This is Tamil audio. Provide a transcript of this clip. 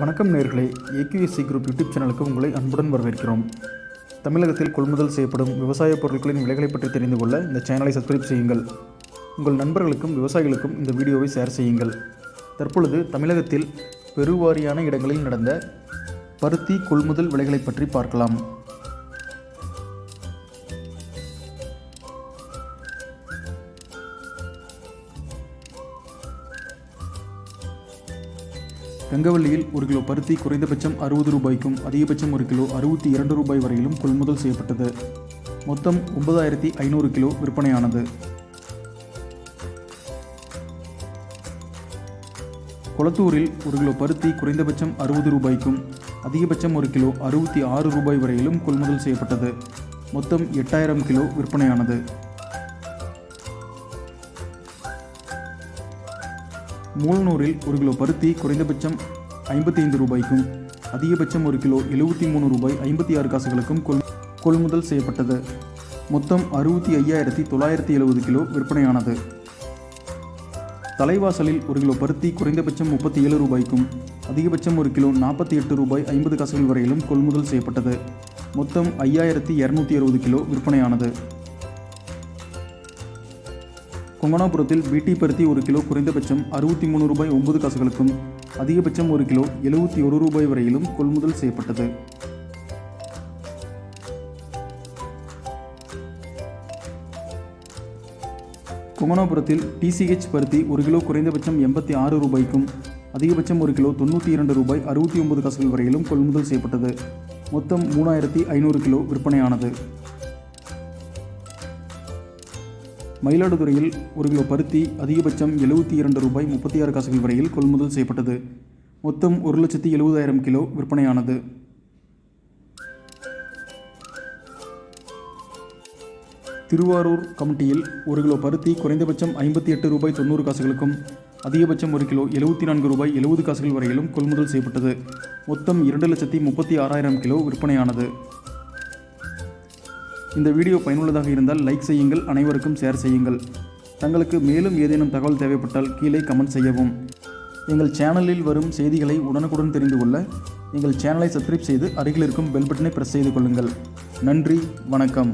வணக்கம் நேர்களே. ஏகேஎஸ்சி குரூப் யூடியூப் சேனலுக்கு உங்களை அன்புடன் வரவேற்கிறோம். தமிழகத்தில் கொள்முதல் செய்யப்படும் விவசாய பொருட்களின் விலைகளை பற்றி தெரிந்து கொள்ள இந்த சேனலை சப்ஸ்கிரைப் செய்யுங்கள். உங்கள் நண்பர்களுக்கும் விவசாயிகளுக்கும் இந்த வீடியோவை ஷேர் செய்யுங்கள். தற்பொழுது தமிழகத்தில் பெருவாரியான இடங்களில் நடந்த பருத்தி கொள்முதல் விலைகளை பற்றி பார்க்கலாம். கங்கவள்ளியில் ஒரு கிலோ பருத்தி குறைந்தபட்சம் அறுபது ரூபாய்க்கும் அதிகபட்சம் ஒரு கிலோ அறுபத்தி இரண்டு ரூபாய் வரையிலும் கொள்முதல் செய்யப்பட்டது. மொத்தம் ஒன்பதாயிரத்தி ஐநூறு கிலோ விற்பனையானது. கொளத்தூரில் ஒரு கிலோ பருத்தி குறைந்தபட்சம் அறுபது ரூபாய்க்கும் அதிகபட்சம் ஒரு கிலோ அறுபத்தி ஆறு ரூபாய் வரையிலும் கொள்முதல் செய்யப்பட்டது. மொத்தம் எட்டாயிரம் கிலோ விற்பனையானது. மூலனூரில் ஒரு கிலோ பருத்தி குறைந்தபட்சம் ஐம்பத்தி ஐந்து ரூபாய்க்கும் அதிகபட்சம் ஒரு கிலோ எழுபத்தி மூணு ரூபாய் ஐம்பத்தி ஆறு காசுகளுக்கும் கொள் கொள்முதல் செய்யப்பட்டது. மொத்தம் அறுபத்தி ஐயாயிரத்தி தொள்ளாயிரத்தி எழுபது கிலோ விற்பனையானது. தலைவாசலில் ஒரு கிலோ பருத்தி குறைந்தபட்சம் முப்பத்தி ஏழு ரூபாய்க்கும் அதிகபட்சம் ஒரு கிலோ நாற்பத்தி எட்டு ரூபாய் ஐம்பது காசுகள் வரையிலும் கொள்முதல் செய்யப்பட்டது. மொத்தம் ஐயாயிரத்தி இரநூத்தி அறுபது கிலோ விற்பனையானது. கொங்கனாபுரத்தில் பிடி பருத்தி ஒரு கிலோ குறைந்தபட்சம் அறுபத்தி மூணு ரூபாய் ஒன்பது காசுகளுக்கும் அதிகபட்சம் ஒரு கிலோ எழுபத்தி ஒரு ரூபாய் வரையிலும் கொள்முதல் செய்யப்பட்டது. குமணாபுரத்தில் டிசிஹெச் பருத்தி ஒரு கிலோ குறைந்தபட்சம் எண்பத்தி ஆறு ரூபாய்க்கும் அதிகபட்சம் ஒரு கிலோ தொண்ணூற்றி இரண்டு ரூபாய் அறுபத்தி ஒன்பது காசுகள் வரையிலும் கொள்முதல் செய்யப்பட்டது. மொத்தம் மூணாயிரத்தி ஐநூறு கிலோ விற்பனையானது. மயிலாடுதுறையில் ஒரு கிலோ பருத்தி அதிகபட்சம் எழுபத்தி இரண்டு ரூபாய் முப்பத்தி ஆறு காசுகள் வரையில் கொள்முதல் செய்யப்பட்டது. மொத்தம் ஒரு லட்சத்தி எழுபதாயிரம் கிலோ விற்பனையானது. திருவாரூர் கமிட்டியில் ஒரு கிலோ பருத்தி குறைந்தபட்சம் ஐம்பத்தி எட்டு ரூபாய் தொண்ணூறு காசுகளுக்கும் அதிகபட்சம் ஒரு கிலோ எழுபத்தி நான்கு ரூபாய் எழுபது காசுகள் வரையிலும் கொள்முதல் செய்யப்பட்டது. மொத்தம் இரண்டு லட்சத்தி முப்பத்தி ஆறாயிரம் கிலோ விற்பனையானது. இந்த வீடியோ பயனுள்ளதாக இருந்தால் லைக் செய்யுங்கள் அனைவருக்கும் ஷேர் செய்யுங்கள். தங்களுக்கு மேலும் ஏதேனும் தகவல் தேவைப்பட்டால் கீழே கமெண்ட் செய்யவும். எங்கள் சேனலில் வரும் செய்திகளை உடனுக்குடன் தெரிந்து கொள்ள எங்கள் சேனலை சப்ஸ்கிரைப் செய்து அருகில் இருக்கும் பெல் பட்டனை பிரஸ் செய்து கொள்ளுங்கள். நன்றி வணக்கம்.